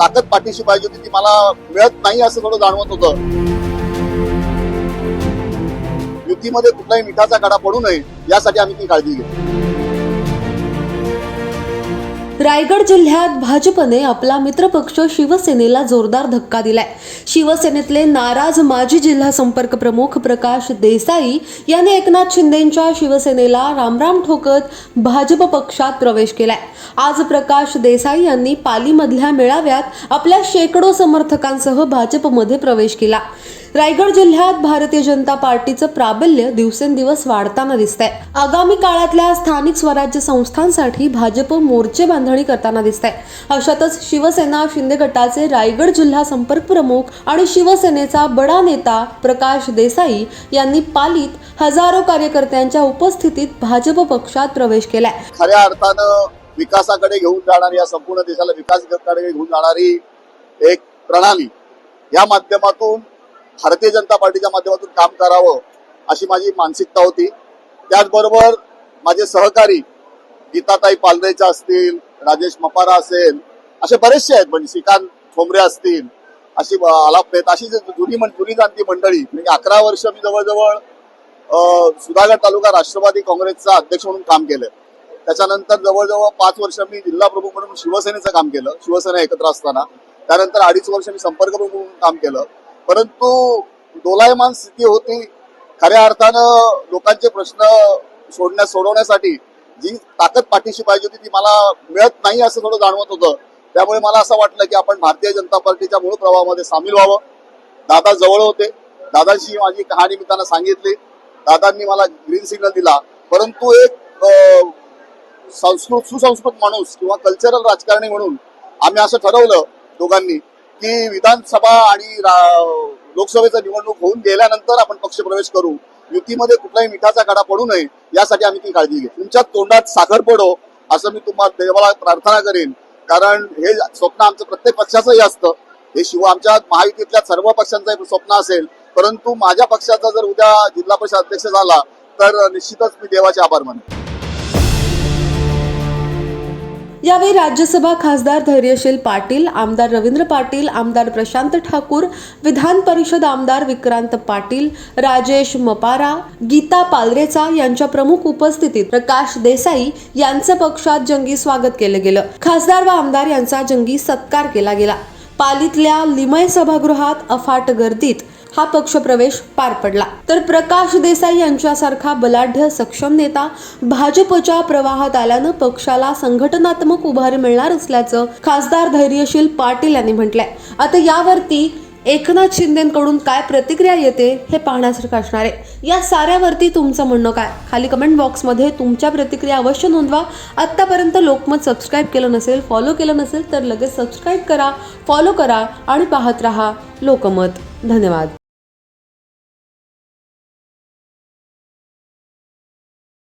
ताकद पाठीशी पाहिजे होती ती मला मिळत नाही असं थोडं जाणवत होतं. युतीमध्ये कुठलाही मिठाचा गडा पडू नये यासाठी आम्ही ती काळजी घेतो. रायगड जिल्ह्यात भाजपने आपला मित्रपक्ष शिवसेनेला जोरदार धक्का दिलाय. शिवसेनेतले नाराज माजी जिल्हा संपर्क प्रमुख प्रकाश देसाई यांनी एकनाथ शिंदेंच्या शिवसेनेला रामराम ठोकत भाजप पक्षात प्रवेश केलाय. आज प्रकाश देसाई यांनी पालीमधल्या मेळाव्यात आपल्या शेकडो समर्थकांसह भाजपमध्ये प्रवेश केला. रायगड जिल्ह्यात भारतीय जनता पार्टीचं प्राबल्य दिवसेंदिवस वाढताना दिसतंय. आगामी काळातल्या स्थानिक स्वराज्य संस्थांसाठी भाजप मोर्चे बांधणी करताना दिसतंय. अशातच शिवसेना शिंदे गटाचे रायगड जिल्हा संपर्क प्रमुख आणि शिवसेनेचा बडा नेता प्रकाश देसाई यांनी पालीत हजारो कार्यकर्त्यांच्या उपस्थितीत भाजप पक्षात प्रवेश केलाय. खऱ्या अर्थानं विकासाकडे घेऊन जाणारी या संपूर्ण देशाला विकासाकडे घेऊन जाणारी एक प्रणाली या माध्यमातून भारतीय जनता पार्टीच्या माध्यमातून काम करावं अशी माझी मानसिकता होती. त्याचबरोबर माझे सहकारी गीताताई पालरेच्या असतील राजेश मपारा असेल असे बरेचसे आहेत म्हणजे श्रीकांत ठोंबरे असतील अशी आलापेत अशी जुनी जुनी जाणती मंडळी म्हणजे अकरा वर्ष मी जवळजवळ सुधागड तालुका राष्ट्रवादी काँग्रेसचा अध्यक्ष म्हणून काम केलं त्याच्यानंतर जवळजवळ पाच वर्ष मी जिल्हा प्रमुख म्हणून शिवसेनेचं काम केलं शिवसेना एकत्र असताना. त्यानंतर अडीच वर्ष मी संपर्क प्रमुख म्हणून काम केलं. परंतु दोलायमान स्थिती होती. खऱ्या अर्थानं लोकांचे प्रश्न सोडण्या सोडवण्यासाठी जी ताकद पाठीशी पाहिजे होती ती मला मिळत नाही असं थोडं जाणवत होतं. त्यामुळे मला असं वाटलं की आपण भारतीय जनता पार्टीच्या मूळ प्रवाहामध्ये सामील व्हावं. दादा जवळ होते. दादाशी माझी कहाणी मी त्यांना सांगितली. दादांनी मला ग्रीन सिग्नल दिला. परंतु एक संस्कृत सुसंस्कृत माणूस किंवा कल्चरल राजकारणी म्हणून आम्ही असं ठरवलं दोघांनी की विधानसभा आणि रा- लोकसभेचं निवडणूक होऊन गेल्यानंतर आपण पक्षप्रवेश करू. युतीमध्ये कुठलाही मिठाचा कडा पडू नये यासाठी आम्ही ती काळजी घेऊ तुमच्या तोंडात साखर पडो असं मी तुम्हाला देवाला प्रार्थना करेन. कारण हे स्वप्न आमचं प्रत्येक पक्षाचंही असतं. हे शिवाय आमच्या महायुतीतल्या सर्व पक्षांचं स्वप्न असेल. परंतु माझ्या पक्षाचा जर उद्या जिल्हा परिषद अध्यक्ष झाला तर निश्चितच मी देवाचे आभार मानेन. यावेळी राज्यसभा खासदार धैर्यशील पाटील आमदार रवींद्र पाटील आमदार प्रशांत ठाकूर विधान परिषद आमदार विक्रांत पाटील राजेश मपारा गीता पालरेचा यांच्या प्रमुख उपस्थितीत प्रकाश देसाई यांचं पक्षात जंगी स्वागत केलं गेलं. खासदार व आमदार यांचा जंगी सत्कार केला गेला. पालीतल्या लिमय सभागृहात अफाट गर्दीत हा पक्षप्रवेश पार पडला. तर प्रकाश देसाई यांच्यासारखा बलाढ्य सक्षम नेता भाजपच्या प्रवाहात आल्यानं पक्षाला संघटनात्मक उभारी मिळणार असल्याचं खासदार धैर्यशील पाटील यांनी म्हटलंय. आता यावरती एकनाथ शिंदेकडून काय प्रतिक्रिया येते हे पाहण्यासारखं असणार आहे. या साऱ्यावरती तुमचं म्हणणं काय? खाली कमेंट बॉक्समध्ये तुमच्या प्रतिक्रिया अवश्य नोंदवा. आत्तापर्यंत लोकमत सबस्क्राईब केलं नसेल फॉलो केलं नसेल तर लगेच सबस्क्राईब करा फॉलो करा आणि पाहत रहा लोकमत. धन्यवाद.